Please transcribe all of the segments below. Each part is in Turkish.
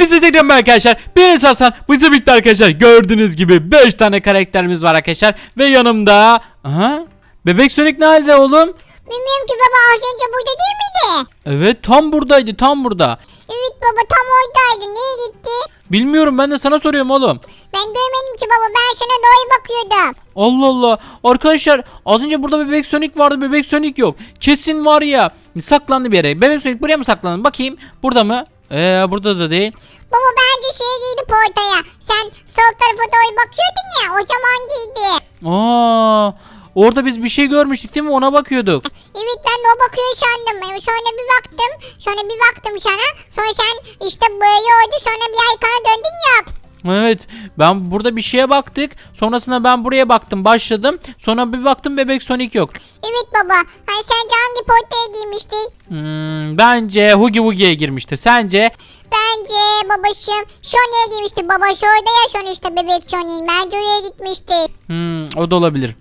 Hepinize tekrar merhaba arkadaşlar. Ben Enes Hasan. Bizi birlikte arkadaşlar. Gördüğünüz gibi 5 tane karakterimiz var arkadaşlar. Ve yanımda... Aha. Bebek Sonic nerede oğlum? Bilmiyorum ki baba az önce burada değil miydi? Evet tam buradaydı tam burada. Evet baba tam oradaydı. Niye gitti? Bilmiyorum ben de sana soruyorum oğlum. Ben görmedim ki baba ben şuna doğru bakıyordum. Allah Allah. Arkadaşlar az önce burada bebek Sonic vardı bebek Sonic yok. Kesin var ya. Saklandı bir yere. Bebek Sonic buraya mı saklandı? Bakayım. Burada mı? Ee burada da değil. Baba bence şeye giydi portaya. Sen sol tarafa doğru bakıyordun ya o zaman giydi. Aa, orada biz bir şey görmüştük değil mi? Ona bakıyorduk. Evet ben de o bakıyor sandım. Ben Sonra bir baktım. Sonra bir baktım sana. Sonra sen işte böyle oldu. Sonra bir arkana döndün yok. Evet ben burada bir şeye baktık. Sonrasında ben buraya baktım başladım. Sonra bir baktım bebek Sonic yok. Evet baba. Hani sen hangi portaya giymiştin? Hmm, bence Hugi Wugi'ye girmiştir. Sence? Bence babacığım Sony'e giymişti. Baba şurada ya sonuçta bebek Sony. Bence oraya gitmişti. Hmm, o da olabilir.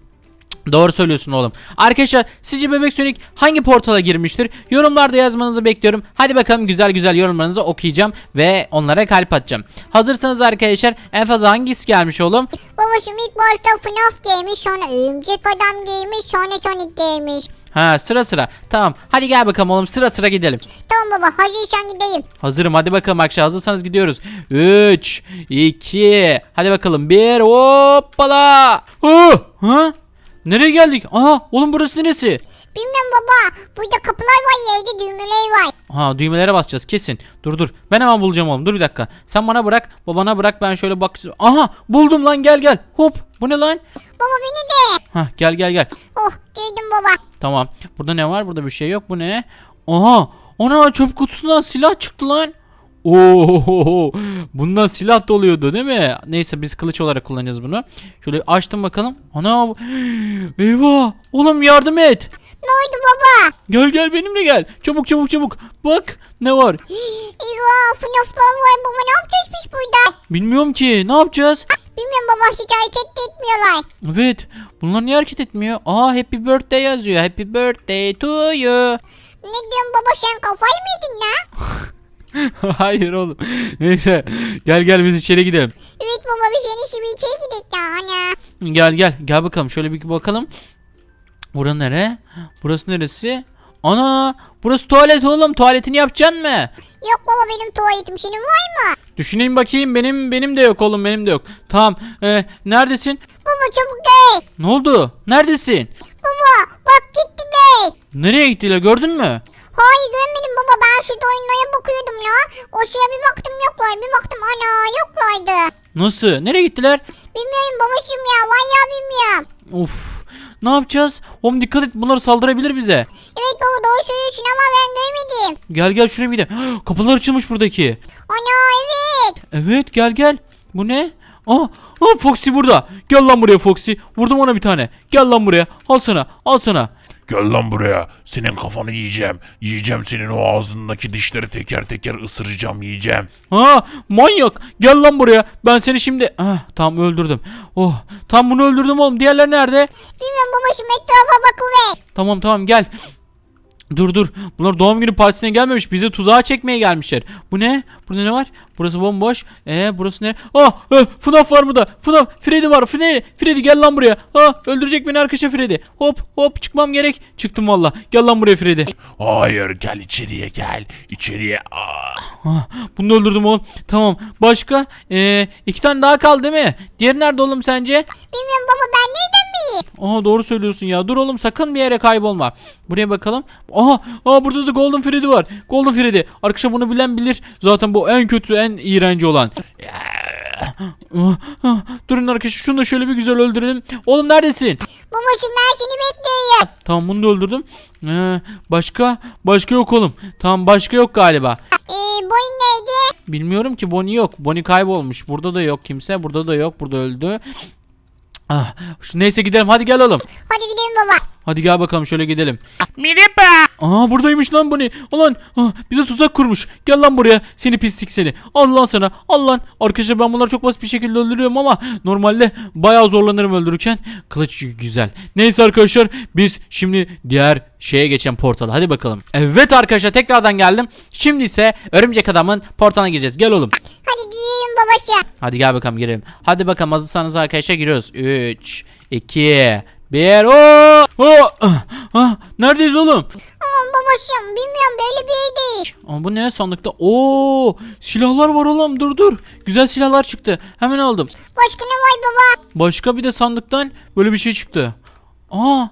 Doğru söylüyorsun oğlum. Arkadaşlar sizce Bebek Sonic hangi portala girmiştir? Yorumlarda yazmanızı bekliyorum. Hadi bakalım güzel güzel yorumlarınızı okuyacağım ve onlara kalp atacağım. Hazırsanız arkadaşlar en fazla hangisi gelmiş oğlum? Babacığım ilk başta FNAF giymiş. Sonra Örümcek Adam giymiş. Sonra Sonic giymiş. Ha sıra sıra. Tamam hadi gel bakalım oğlum sıra sıra gidelim. Tamam baba hazırsan gideyim. Hazırım hadi bakalım arkadaşlar hazırsanız gidiyoruz. 3, 2, hadi bakalım 1 hoppala. Oh, ha? Nereye geldik? Aha oğlum burası neresi? Bilmiyorum baba. Burada kapılar var yerde düğmeler var. Ha düğmelere basacağız kesin. Dur dur. Ben hemen bulacağım oğlum. Dur bir dakika. Sen bana bırak. Babana bırak. Ben şöyle bak. Aha buldum lan gel gel. Hop. Bu ne lan? Baba beni de. Ha gel gel gel. Oh gördüm baba. Tamam. Burada ne var? Burada bir şey yok. Bu ne? Aha. Ona çöp kutusundan silah çıktı lan. Oo, bundan silah doluyordu değil mi? Neyse biz kılıç olarak kullanacağız bunu. Şöyle açtım bakalım. Ana eyvah. Oğlum yardım et. Ne oldu baba? Gel gel benimle gel. Çabuk çabuk çabuk. Bak ne var? Eyvah FNAF'lar var baba ne yapacağız biz burada? Bilmiyorum ki. Ne yapacağız? Bilmiyorum baba hiç hareket de etmiyorlar. Evet. Bunlar niye hareket etmiyor? Aa happy birthday yazıyor. Happy birthday to you. Ne diyorsun baba sen kafayı mı yedin la? Hayır oğlum. Neyse. Gel gel biz içeri gidelim. Evet baba biz yeni şimdi içeri gidelim daha ana. Gel gel. Gel bakalım. Şöyle bir bakalım. Burası nere? Burası neresi? Ana! Burası tuvalet oğlum. Tuvaletini yapacaksın mı? Yok baba benim tuvaletim senin var mı? Düşüneyim bakayım. Benim benim de yok oğlum. Benim de yok. Tamam. Ee, neredesin? Baba çabuk gel. Ne oldu? Neredesin? Baba bak gitti de. Nereye gittiler? Gördün mü? Hayır görmedim baba ben şurada oyunlara bakıyordum la. O şuraya bir baktım yoklar bir baktım ana yoklardı. Nasıl? Nereye gittiler? Bilmiyorum babacığım ya vallahi bilmiyorum. Of. Ne yapacağız? Oğlum dikkat et. Bunlar saldırabilir bize. Evet baba doğru söylüyorsun ama ben görmedim. Gel gel şuraya bir de. Kapılar açılmış buradaki. Ana evet. Evet gel gel. Bu ne? Aa, aa Foxy burada. Gel lan buraya Foxy. Vurdum ona bir tane. Gel lan buraya. Al sana. Al sana. Gel lan buraya. Senin kafanı yiyeceğim. Yiyeceğim senin o ağzındaki dişleri teker teker ısıracağım yiyeceğim. Ha manyak. Gel lan buraya. Ben seni şimdi... Ah, tamam öldürdüm. Oh tam bunu öldürdüm oğlum. Diğerler nerede? Bilmiyorum babacığım etrafa bakıver. Tamam tamam gel. Dur dur. Bunlar doğum günü partisine gelmemiş. Bizi tuzağa çekmeye gelmişler. Bu ne? Burada ne var? Burası bomboş. Ee burası ne? Ah! eh, FNAF var burada. FNAF. Freddy var. Freddy. Freddy gel lan buraya. Ah! Öldürecek beni arkadaşa Freddy. Hop hop çıkmam gerek. Çıktım valla. Gel lan buraya Freddy. Hayır gel içeriye gel. İçeriye. Aa. Ah, bunu öldürdüm oğlum. Tamam. Başka? Ee, iki tane daha kaldı değil mi? Diğeri nerede oğlum sence? Bilmiyorum baba ben Aa doğru söylüyorsun ya. Dur oğlum sakın bir yere kaybolma. Buraya bakalım. Aha, aa burada da Golden Freddy var. Golden Freddy. Arkadaşlar bunu bilen bilir. Zaten bu en kötü, en iğrenci olan. Ah, ah, Durun arkadaşlar şunu da şöyle bir güzel öldürelim. Oğlum neredesin? Babacığım ben seni bekliyorum. Tamam bunu da öldürdüm. Ee, başka? Başka yok oğlum. Tamam başka yok galiba. Eee boyun neydi? Bilmiyorum ki Bonnie yok. Bonnie kaybolmuş. Burada da yok kimse. Burada da yok. Burada öldü. Ah, şu neyse gidelim. Hadi gel oğlum. Hadi gidelim. Hadi gel bakalım şöyle gidelim. Merhaba. Aa buradaymış lan bu ne? Ulan ah, bize tuzak kurmuş. Gel lan buraya seni pislik seni. Al lan sana. Al lan. Arkadaşlar ben bunları çok basit bir şekilde öldürüyorum ama normalde bayağı zorlanırım öldürürken. Kılıç güzel. Neyse arkadaşlar biz şimdi diğer şeye geçen portala. Hadi bakalım. Evet arkadaşlar tekrardan geldim. Şimdi ise örümcek adamın portalına gireceğiz. Gel oğlum. Hadi gidelim babası. Hadi gel bakalım girelim. Hadi bakalım hazırsanız arkadaşlar giriyoruz. 3, 2, 1. Oo! Oo! Ah, ah, Neredeyiz oğlum? Aman babacığım bilmiyorum böyle bir yer değil. Ama bu ne sandıkta? Oo! Silahlar var oğlum. Dur dur. Güzel silahlar çıktı. Hemen aldım. Başka ne var baba? Başka bir de sandıktan böyle bir şey çıktı. Aa!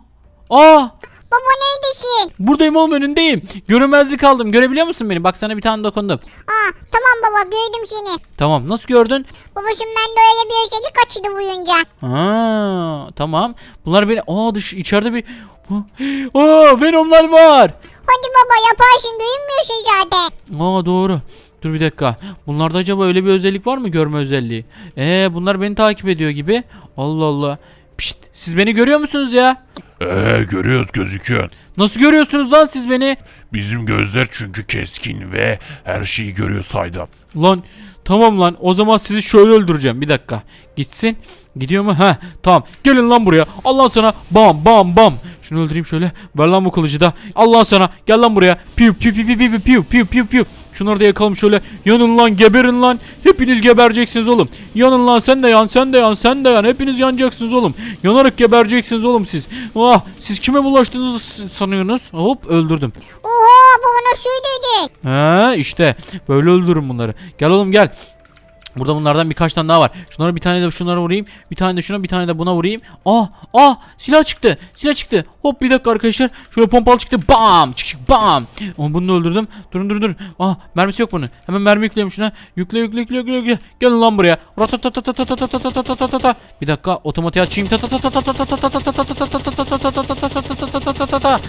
Aa! Baba neredesin? Buradayım oğlum önündeyim. Görünmezlik aldım. Görebiliyor musun beni? Bak sana bir tane dokundum. Aa tamam baba gördüm seni. Tamam. Nasıl gördün? Babacığım ben de öyle bir özellik açıldı buyunca. Aa, tamam. Bunlar beni Aa dış içeride bir Aa Venom'lar var. Hadi baba yaparsın görünmüyorsun zaten. Aa doğru. Dur bir dakika. Bunlarda acaba öyle bir özellik var mı görme özelliği? Ee bunlar beni takip ediyor gibi. Allah Allah. Pişt, siz beni görüyor musunuz ya? Ee görüyoruz gözüküyor. Nasıl görüyorsunuz lan siz beni? Bizim gözler çünkü keskin ve her şeyi görüyor saydam. Lan tamam lan o zaman sizi şöyle öldüreceğim bir dakika. Gitsin. Gidiyor mu? Ha tamam. Gelin lan buraya. Allah sana bam bam bam. Şunu öldüreyim şöyle. Ver lan bu kılıcı da. Allah sana. Gel lan buraya. Piu piu piu piu piu piu piu piu piu. Şunları da yakalım şöyle. Yanın lan geberin lan. Hepiniz gebereceksiniz oğlum. Yanın lan sen de yan sen de yan sen de yan. Hepiniz yanacaksınız oğlum. Yanarak gebereceksiniz oğlum siz. Ah siz kime bulaştığınızı sanıyorsunuz? Hop öldürdüm. Oha baba nasıl öldürdün? He işte. Böyle öldürürüm bunları. Gel oğlum gel. Burada bunlardan birkaç tane daha var. Şunlara bir tane de şunlara vurayım. Bir tane de şuna bir tane de buna vurayım. Ah ah silah çıktı. Silah çıktı. Hop bir dakika arkadaşlar. Şöyle pompalı çıktı. Bam çık çık bam. Ama bunu da öldürdüm. Durun durun durun. Ah mermisi yok bunun. Hemen mermi yükleyelim şuna. Yükle yükle yükle yükle. yükle. Gelin lan buraya. Bir dakika otomatiği açayım. Ta ta ta ta ta ta ta ta ta ta ta ta ta ta ta ta ta ta ta ta.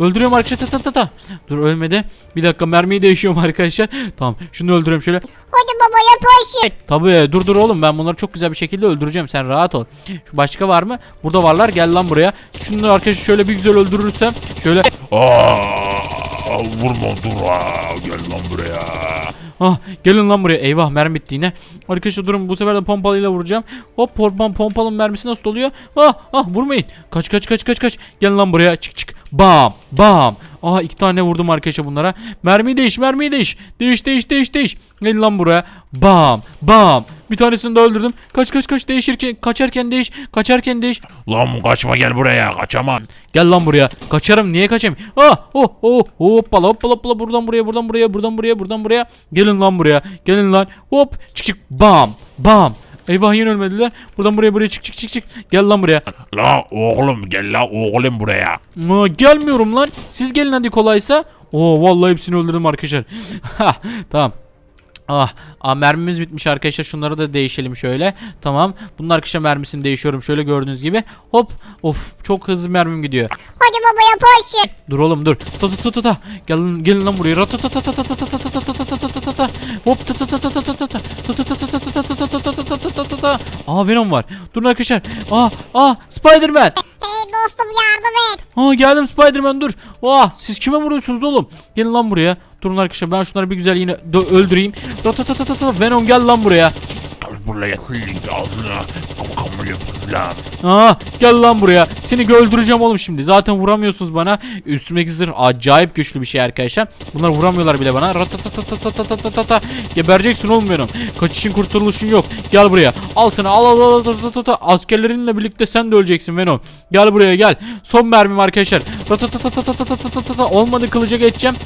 Öldürüyorum arkadaşlar. Dur ölmedi. Bir dakika mermiyi değişiyorum arkadaşlar. Tamam şunu öldürüyorum şöyle. Hadi baba yaparsın. Tabii dur dur oğlum ben bunları çok güzel bir şekilde öldüreceğim sen rahat ol. Şu başka var mı? Burada varlar gel lan buraya. Şunları arkadaşlar şöyle bir güzel öldürürsem şöyle Aa, vurma dur aa, gel lan buraya. Ah gelin lan buraya. Eyvah mermi bitti yine. Arkadaşlar durun bu sefer de pompalıyla vuracağım. Hop pompalım pompalın mermisi nasıl oluyor? Ah ah vurmayın. Kaç kaç kaç kaç kaç. Gelin lan buraya. Çık çık. Bam bam. Aha iki tane vurdum arkadaşlar bunlara. Mermiyi değiş mermiyi değiş. Değiş değiş değiş değiş. Gelin lan buraya. Bam bam. Bir tanesini de öldürdüm. Kaç kaç kaç değişirken kaçarken değiş. Kaçarken değiş. Lan kaçma gel buraya kaçamam. Gel lan buraya. Kaçarım. Niye kaçayım? Ah, oh, oh, hoppala hoppala hoppala buradan buraya, buradan buraya, buradan buraya, buradan buraya. Gelin lan buraya. Gelin lan. Hop, çık çık. Bam, bam. Eyvah yine ölmediler. Buradan buraya buraya çık çık çık çık. Gel lan buraya. La oğlum gel la oğlum buraya. Aa, gelmiyorum lan. Siz gelin hadi kolaysa. Oo vallahi hepsini öldürdüm arkadaşlar. Tamam. Ah, ah mermimiz bitmiş arkadaşlar. Şunları da değişelim şöyle. Tamam. Bunun arkadaşlar mermisini değişiyorum şöyle gördüğünüz gibi. Hop. Of çok hızlı mermim gidiyor. Hadi baba yaparsın. Dur oğlum dur. Ta ta ta ta ta. Gelin gelin lan buraya. Ta ta ta ta ta ta ta ta ta ta ta ta ta. Hop ta ta ta ta ta. Ta ta ta ta ta ta ta ta ta ta ta ta ta ta ta ta. Aa Venom var. Durun arkadaşlar. Aa aa Spider-Man. Dostum yardım et. Aa geldim Spider-Man dur. Aa siz kime vuruyorsunuz oğlum? Gelin lan buraya. Durun arkadaşlar ben şunları bir güzel yine öldüreyim. Ta ta ta ta ta ta. Venom gel lan buraya. Gel buraya kıllık ağzına. Kakamını fırlam. Aa gel lan buraya. Seni öldüreceğim oğlum şimdi. Zaten vuramıyorsunuz bana. Üstümdeki zırh acayip güçlü bir şey arkadaşlar. Bunlar vuramıyorlar bile bana. Ratatatatatatatata. Gebereceksin oğlum benim. Kaçışın kurtuluşun yok. Gel buraya. Al sana al al al al Askerlerinle birlikte sen de öleceksin Venom. Gel buraya gel. Son mermim arkadaşlar. Ratatatatatatatata. Olmadı kılıca geçeceğim.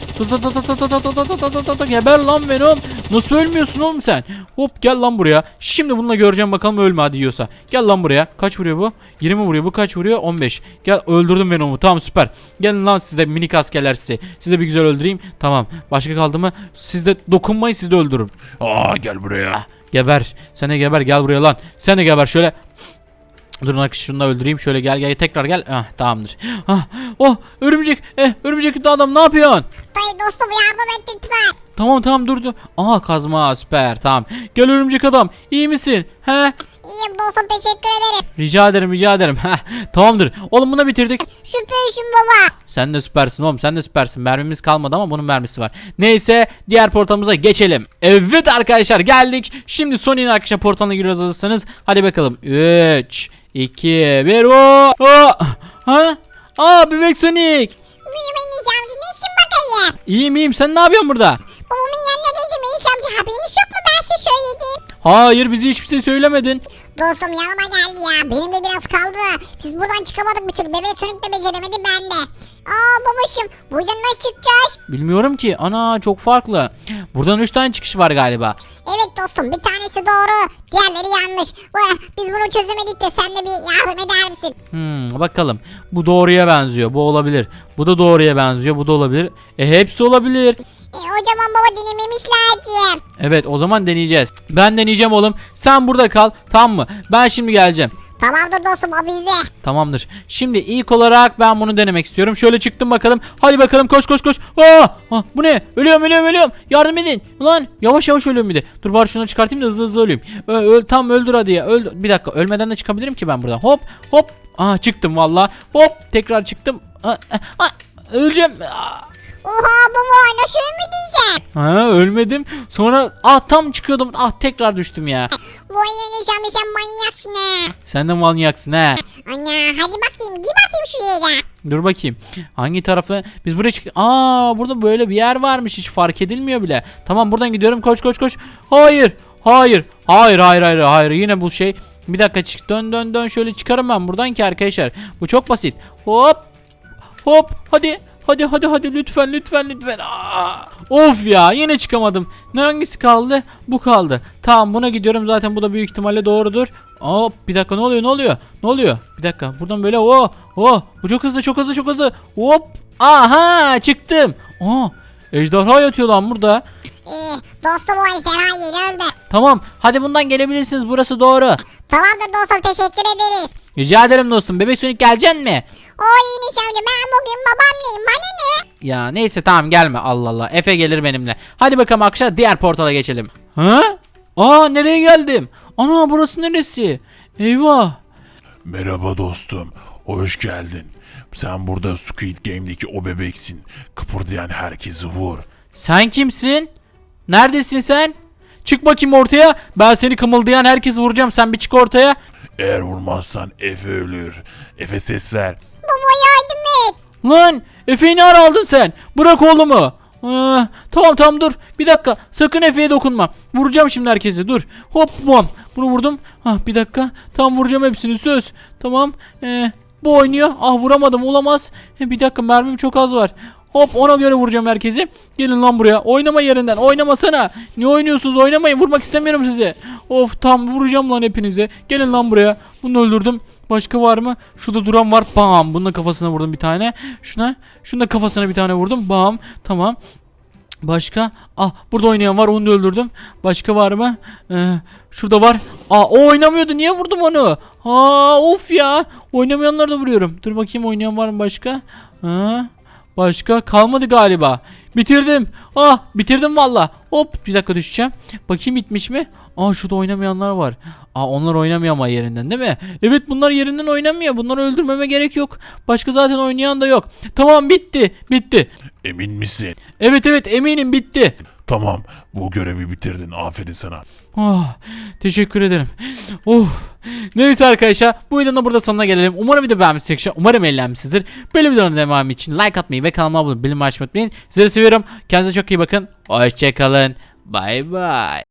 Geber lan Venom. Nasıl ölmüyorsun oğlum sen? Hop gel lan buraya. Şimdi bununla göreceğim bakalım ölme. Gel lan buraya. Kaç vuruyor bu? 20 vuruyor. Bu kaç vuruyor? 15. Gel öldürdüm Venom'u. Tamam süper. Gelin lan siz de minik askerler sizi. Sizi de bir güzel öldüreyim. Tamam. Başka kaldı mı? Siz de dokunmayın siz de öldürün. Aa gel buraya. Geber. Sen de geber. Gel buraya lan. Sen de geber şöyle. Durun arkadaşlar şunu da öldüreyim. Şöyle gel gel tekrar gel. Ah tamamdır. Ah oh örümcek. Eh örümcek adam ne yapıyorsun? Dayı dostum yardım et lütfen. Tamam tamam dur dur. Aha kazma süper tamam. Gel örümcek adam. İyi misin? He? İyiyim dostum teşekkür ederim. Rica ederim rica ederim. Heh, Tamamdır. Oğlum bunu bitirdik. Süpersin baba. Sen de süpersin oğlum sen de süpersin. Mermimiz kalmadı ama bunun mermisi var. Neyse diğer portalımıza geçelim. Evet arkadaşlar geldik. Şimdi Sony'nin arkadaşlar portalına giriyoruz hazırsanız. Hadi bakalım. 3, 2, 1. O! O! Ha? Aa bebek Sonic. Mühim Enes amca nesin bakayım? İyiyim iyiyim sen ne yapıyorsun burada? Babamın yanına geldim Enes amca haberiniz yok mu ben size söyledim. Hayır bizi hiçbir şey söylemedin. Dostum yanıma geldi ya benim de biraz kaldı. Biz buradan çıkamadık bir türlü bebek sönük de beceremedi ben de. Aa babacım buradan nasıl çıkacağız? Bilmiyorum ki. Ana çok farklı. Buradan 3 tane çıkış var galiba. Evet dostum bir tanesi doğru diğerleri yanlış. Vah, Biz bunu çözemedik de sen de bir yardım eder misin? Hmm, bakalım. Bu doğruya benziyor. Bu olabilir. Bu da doğruya benziyor. Bu da olabilir. E hepsi olabilir. E, o zaman baba dinlememiş lazım. Evet o zaman deneyeceğiz. Ben deneyeceğim oğlum. Sen burada kal. Tamam mı? Ben şimdi geleceğim. Tamamdır dostum o bizde. Tamamdır. Şimdi ilk olarak ben bunu denemek istiyorum. Şöyle çıktım bakalım. Hadi bakalım koş koş koş. Aa! Ah, bu ne? Ölüyorum ölüyorum ölüyorum. Yardım edin. Ulan yavaş yavaş ölüyorum bir de. Dur var şunu çıkartayım da hızlı hızlı öleyim. Ö- öl, tam öldür hadi ya. Öldür. Bir dakika ölmeden de çıkabilirim ki ben buradan. Hop hop. Aa çıktım valla. Hop tekrar çıktım. Aa, aa, öleceğim. Aa. Oha baba nasıl ölmedin Ha ölmedim. Sonra ah tam çıkıyordum. Ah tekrar düştüm ya. Vay amca sen manyaksın ha. Sen de manyaksın ha. Ana hadi bakayım gir bakayım şuraya da. Dur bakayım. Hangi tarafı? Biz buraya çıktık. Aa burada böyle bir yer varmış. Hiç fark edilmiyor bile. Tamam buradan gidiyorum. Koş koş koş. Hayır. Hayır. Hayır hayır hayır hayır. Yine bu şey. Bir dakika çık. Dön dön dön. Şöyle çıkarım ben buradan ki arkadaşlar. Bu çok basit. Hop. Hop. Hadi. Hadi hadi hadi lütfen lütfen lütfen. Aa! Of ya yine çıkamadım. Ne hangisi kaldı? Bu kaldı. Tamam buna gidiyorum zaten bu da büyük ihtimalle doğrudur. Hop bir dakika ne oluyor ne oluyor? Ne oluyor? Bir dakika buradan böyle o o bu çok hızlı çok hızlı çok hızlı. Hop. Aha çıktım. Aa ejderha yatıyor lan burada. Ee, dostum o ejderha yeni öldü. Tamam hadi bundan gelebilirsiniz burası doğru. Tamamdır dostum teşekkür ederiz. Rica ederim dostum. Bebek Sonic geleceksin mi? Oy Enes amca ben bugün babamlayım bana ne? Ya neyse tamam gelme Allah Allah. Efe gelir benimle. Hadi bakalım akşam diğer portala geçelim. Ha? Aa nereye geldim? Ana burası neresi? Eyvah. Merhaba dostum. Hoş geldin. Sen burada Squid Game'deki o bebeksin. Kıpırdayan herkesi vur. Sen kimsin? Neredesin sen? Çık bakayım ortaya. Ben seni kımıldayan herkesi vuracağım. Sen bir çık ortaya. Eğer vurmazsan Efe ölür. Efe ses ver. Baba yardım et. Lan Efe'yi ne ara aldın sen? Bırak oğlumu. Aa, tamam tamam dur. Bir dakika. Sakın Efe'ye dokunma. Vuracağım şimdi herkesi. Dur. Hop bom. Bunu vurdum. Ah bir dakika. Tamam vuracağım hepsini söz. Tamam. Ee, bu oynuyor. Ah vuramadım. Olamaz. E, bir dakika mermim çok az var. Hop ona göre vuracağım herkesi. Gelin lan buraya. Oynama yerinden. Oynamasana. Ne oynuyorsunuz? Oynamayın. Vurmak istemiyorum sizi. Of tam vuracağım lan hepinize. Gelin lan buraya. Bunu öldürdüm. Başka var mı? Şurada duran var. Bam. Bunun da kafasına vurdum bir tane. Şuna. Şunun da kafasına bir tane vurdum. Bam. Tamam. Başka? Ah burada oynayan var onu da öldürdüm. Başka var mı? Ee, şurada var. Aa o oynamıyordu niye vurdum onu? Aa of ya. Oynamayanları da vuruyorum. Dur bakayım oynayan var mı başka? Ha, başka kalmadı galiba. Bitirdim. Ah bitirdim valla. Hop bir dakika düşeceğim. Bakayım bitmiş mi? Aa şurada oynamayanlar var. Aa onlar oynamıyor ama yerinden değil mi? Evet bunlar yerinden oynamıyor. Bunları öldürmeme gerek yok. Başka zaten oynayan da yok. Tamam bitti. Bitti. Emin misin? Evet evet eminim bitti. Tamam. Bu görevi bitirdin. Aferin sana. Oh, teşekkür ederim. Oh. Neyse arkadaşlar bu videonun da burada sonuna gelelim. Umarım video beğenmişsinizdir. Umarım eğlenmişsinizdir. Böyle videoların devamı için like atmayı ve kanalıma abone olmayı, unutmayın. Sizleri seviyorum. Kendinize çok iyi bakın. Hoşçakalın. Bay bay.